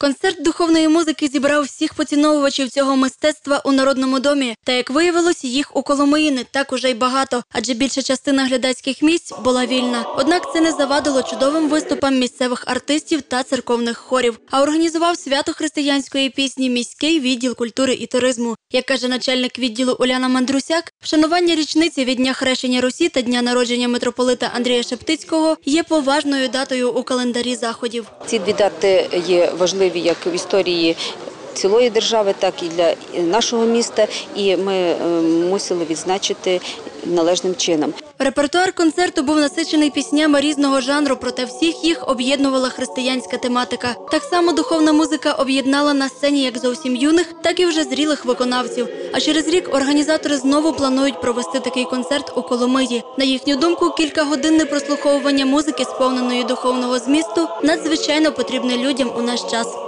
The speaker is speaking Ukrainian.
Концерт духовної музики зібрав всіх поціновувачів цього мистецтва у народному домі. Та як виявилось, їх у Коломиї так уже й багато, адже більша частина глядацьких місць була вільна. Однак це не завадило чудовим виступам місцевих артистів та церковних хорів. А організував свято християнської пісні міський відділ культури і туризму. Як каже начальник відділу Уляна Мандрусяк, вшанування річниці від дня хрещення Русі та дня народження митрополита Андрія Шептицького є поважною датою у календарі заходів. Ці дві дати є важливі як в історії цілої держави, так і для нашого міста. І ми е, мусили відзначити належним чином. Репертуар концерту був насичений піснями різного жанру, проте всіх їх об'єднувала християнська тематика. Так само духовна музика об'єднала на сцені як зовсім юних, так і вже зрілих виконавців. А через рік організатори знову планують провести такий концерт у Коломиї. На їхню думку, кількагодинне прослуховування музики, сповненої духовного змісту, надзвичайно потрібне людям у наш час.